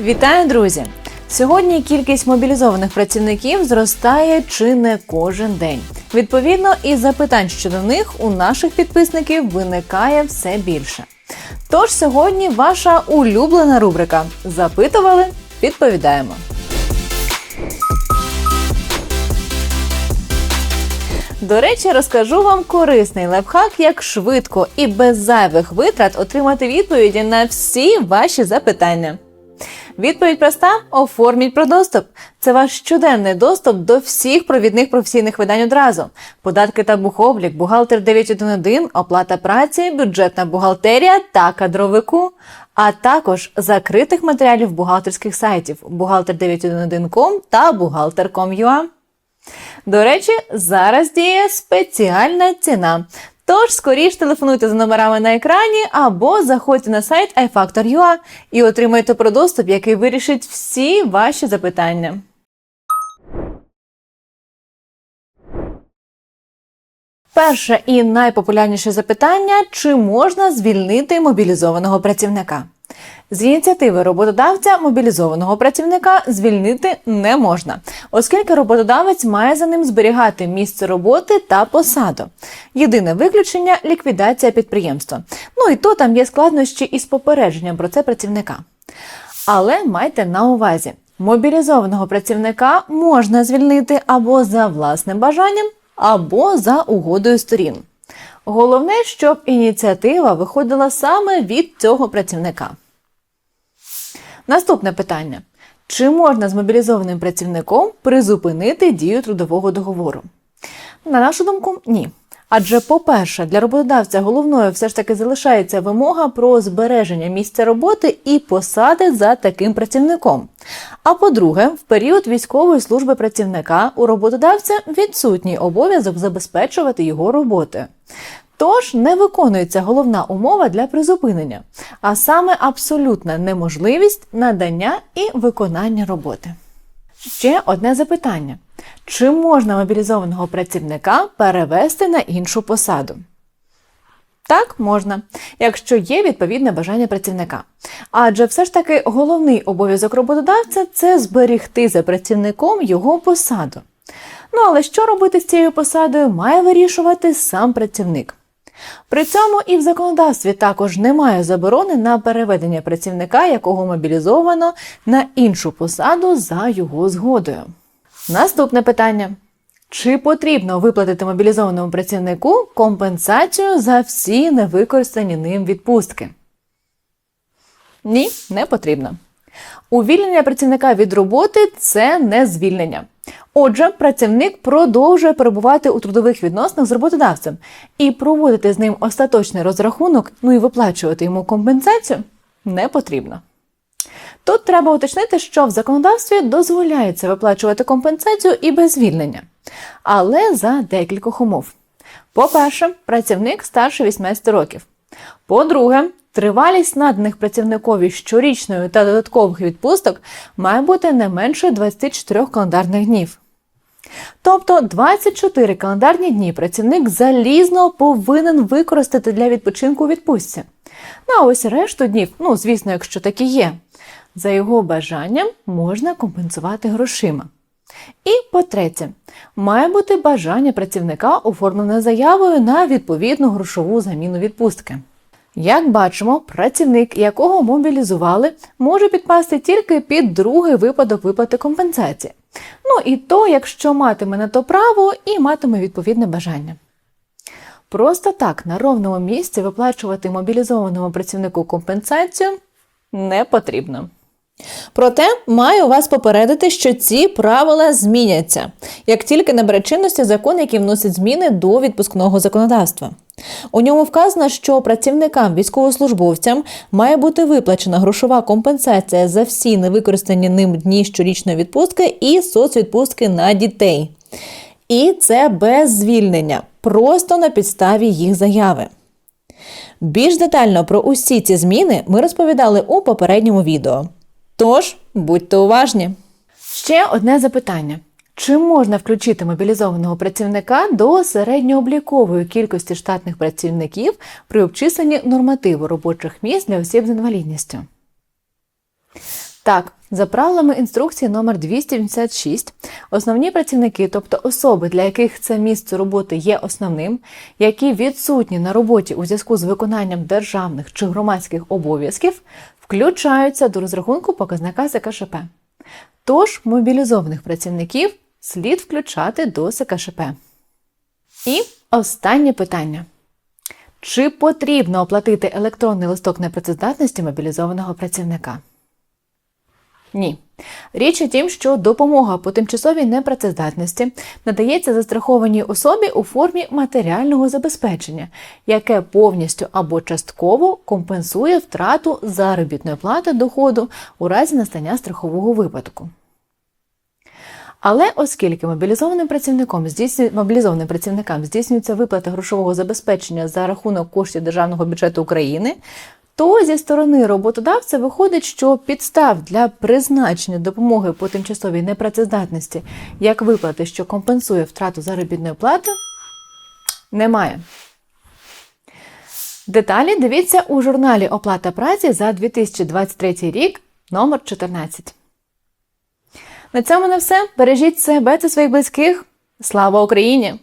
Вітаю, друзі! Сьогодні кількість мобілізованих працівників зростає чи не кожен день. Відповідно, і запитань щодо них у наших підписників виникає все більше. Тож сьогодні ваша улюблена рубрика Запитували, відповідаємо. До речі, розкажу вам корисний лайфхак, як швидко і без зайвих витрат отримати відповіді на всі ваші запитання. Відповідь проста: оформіть про доступ. Це ваш щоденний доступ до всіх провідних професійних видань одразу: податки та бухоблік, бухгалтер 911, оплата праці, бюджетна бухгалтерія та кадровику, а також закритих матеріалів бухгалтерських сайтів бухгалтер911.com та бухгалтер.com.ua. До речі, зараз діє спеціальна ціна. Тож скоріш телефонуйте за номерами на екрані або заходьте на сайт iFactor.ua і отримайте про доступ, який вирішить всі ваші запитання. Перше і найпопулярніше запитання: чи можна звільнити мобілізованого працівника? З ініціативи роботодавця мобілізованого працівника звільнити не можна, оскільки роботодавець має за ним зберігати місце роботи та посаду. Єдине виключення ліквідація підприємства. Ну і то там є складнощі із попередженням про це працівника. Але майте на увазі, мобілізованого працівника можна звільнити або за власним бажанням, або за угодою сторін. Головне, щоб ініціатива виходила саме від цього працівника. Наступне питання: чи можна з мобілізованим працівником призупинити дію трудового договору? На нашу думку, ні. Адже, по-перше, для роботодавця головною все ж таки залишається вимога про збереження місця роботи і посади за таким працівником. А по-друге, в період військової служби працівника у роботодавця відсутній обов'язок забезпечувати його роботи. Тож не виконується головна умова для призупинення, а саме абсолютна неможливість надання і виконання роботи. Ще одне запитання: чи можна мобілізованого працівника перевести на іншу посаду? Так, можна, якщо є відповідне бажання працівника. Адже все ж таки головний обов'язок роботодавця це зберігти за працівником його посаду. Ну але що робити з цією посадою, має вирішувати сам працівник. При цьому і в законодавстві також немає заборони на переведення працівника, якого мобілізовано, на іншу посаду за його згодою. Наступне питання. Чи потрібно виплатити мобілізованому працівнику компенсацію за всі невикористані ним відпустки? Ні, не потрібно. Увільнення працівника від роботи це не звільнення. Отже, працівник продовжує перебувати у трудових відносинах з роботодавцем і проводити з ним остаточний розрахунок, ну і виплачувати йому компенсацію не потрібно. Тут треба уточнити, що в законодавстві дозволяється виплачувати компенсацію і без звільнення, але за декількох умов. По-перше, працівник старше 18 років. По-друге, тривалість наданих працівникові щорічної та додаткових відпусток має бути не менше 24 календарних днів. Тобто 24 календарні дні працівник залізно повинен використати для відпочинку у відпустці. Ну а ось решту днів, ну звісно, якщо такі є, за його бажанням можна компенсувати грошима. І по-третє, має бути бажання працівника оформлене заявою на відповідну грошову заміну відпустки. Як бачимо, працівник, якого мобілізували, може підпасти тільки під другий випадок виплати компенсації. Ну і то, якщо матиме на то право і матиме відповідне бажання. Просто так на ровному місці виплачувати мобілізованому працівнику компенсацію не потрібно. Проте маю вас попередити, що ці правила зміняться, як тільки набере чинності закон, який вносить зміни до відпускного законодавства. У ньому вказано, що працівникам військовослужбовцям має бути виплачена грошова компенсація за всі невикористані ним дні щорічної відпустки і соцвідпустки на дітей. І це без звільнення, просто на підставі їх заяви. Більш детально про усі ці зміни ми розповідали у попередньому відео. Тож будьте уважні. Ще одне запитання: чи можна включити мобілізованого працівника до середньооблікової кількості штатних працівників при обчисленні нормативу робочих місць для осіб з інвалідністю? Так, за правилами інструкції номер 286, основні працівники, тобто особи, для яких це місце роботи є основним, які відсутні на роботі у зв'язку з виконанням державних чи громадських обов'язків, включаються до розрахунку показника СКШП. Тож мобілізованих працівників слід включати до СКШП. І останнє питання. Чи потрібно оплатити електронний листок непрацездатності мобілізованого працівника? Ні. Річ у тім, що допомога по тимчасовій непрацездатності надається застрахованій особі у формі матеріального забезпечення, яке повністю або частково компенсує втрату заробітної плати доходу у разі настання страхового випадку. Але оскільки мобілізованим працівником здійснює, мобілізованим працівникам здійснюється виплата грошового забезпечення за рахунок коштів державного бюджету України, то зі сторони роботодавця виходить, що підстав для призначення допомоги по тимчасовій непрацездатності як виплати, що компенсує втрату заробітної плати, немає. Деталі дивіться у журналі Оплата праці за 2023 рік номер 14. На цьому на все. Бережіть себе та своїх близьких. Слава Україні!